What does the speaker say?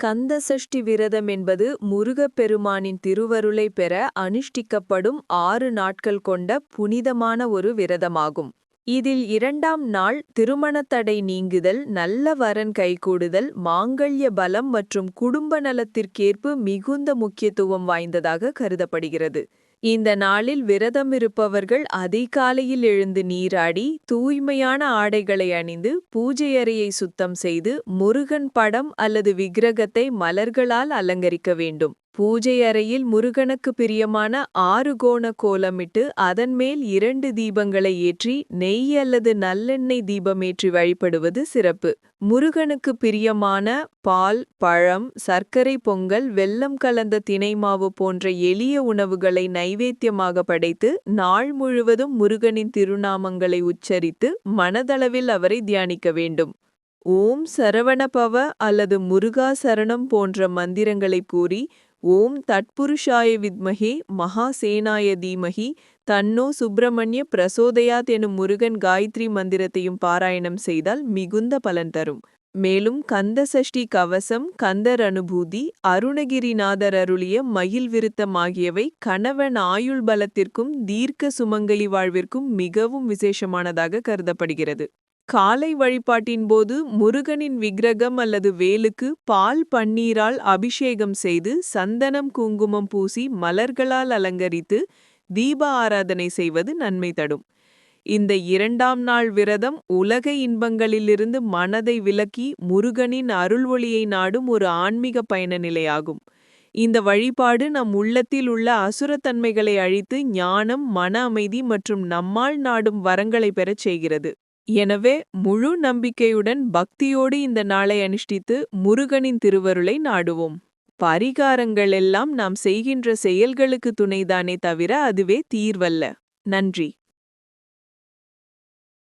கந்தசஷ்டி விரதம் என்பது முருகப்பெருமானின் திருவருளை பெற அனுஷ்டிக்கப்படும் ஆறு நாட்கள் கொண்ட புனிதமான ஒரு விரதமாகும். இதில் இரண்டாம் நாள் திருமணத்தடை நீங்குதல் நல்ல வரன் கைகூடுதல் மாங்கல்ய பலம் மற்றும் குடும்ப நலத்திற்கேற்பு மிகுந்த முக்கியத்துவம் வாய்ந்ததாக கருதப்படுகிறது. இந்த நாளில் விரதம் இருப்பவர்கள் அதிகாலையில் எழுந்து நீராடி தூய்மையான ஆடைகளை அணிந்து பூஜையறையை சுத்தம் செய்து முருகன் படம் அல்லது விக்கிரகத்தை மலர்களால் அலங்கரிக்க வேண்டும். பூஜை அறையில் முருகனுக்கு பிரியமான ஆறு கோண கோலமிட்டு அதன் மேல் இரண்டு தீபங்களை ஏற்றி நெய் அல்லது நல்லெண்ணெய் தீபமேற்றி வழிபடுவது சிறப்பு. முருகனுக்கு பிரியமான பால் பழம் சர்க்கரை பொங்கல் வெல்லம் கலந்த திணைமாவு போன்ற எளிய உணவுகளை நைவேத்தியமாக படைத்து நாள் முழுவதும் முருகனின் திருநாமங்களை உச்சரித்து மனதளவில் அவரை தியானிக்க வேண்டும். ஓம் சரவணபவ அல்லது முருகா சரணம் போன்ற மந்திரங்களை கூறி ஓம் தட்புருஷாய வித்மகே மகாசேனாய தீமகி தன்னோ சுப்பிரமணிய பிரசோதயாத் எனும் முருகன் காயத்ரி மந்திரத்தையும் பாராயணம் செய்தால் மிகுந்த பலன் தரும். மேலும் கந்த சஷ்டி கவசம் கந்தர் அனுபூதி அருணகிரிநாதர் அருளிய மயில் விருத்தம் ஆகியவை கணவன் ஆயுள் பலத்திற்கும் தீர்க்க சுமங்கலி வாழ்விற்கும் மிகவும் விசேஷமானதாக கருதப்படுகிறது. காலை வழிபாட்டின் போது முருகனின் விக்கிரகம் அல்லது வேலுக்கு பால் பன்னீரால் அபிஷேகம் செய்து சந்தனம் குங்குமம் பூசி மலர்களால் அலங்கரித்து தீப ஆராதனை செய்வது நன்மை தடும். இந்த இரண்டாம் நாள் விரதம் உலக இன்பங்களிலிருந்து மனதை விலக்கி முருகனின் அருள் ஒளியை நாடும் ஒரு ஆன்மீக பயண நிலையாகும். இந்த வழிபாடு நம் உள்ளத்தில் உள்ள அசுரத்தன்மைகளை அழித்து ஞானம் மன அமைதி மற்றும் நம்மால் நாடும் வரங்களை பெறச் செய்கிறது. எனவே முழு நம்பிக்கையுடன் பக்தியோடு இந்த நாளை அனுஷ்டித்து முருகனின் திருவருளை நாடுவோம். பரிகாரங்கள் எல்லாம் நாம் செய்கின்ற செயல்களுக்கு துணைதானே தவிர அதுவே தீர்வல்ல. நன்றி.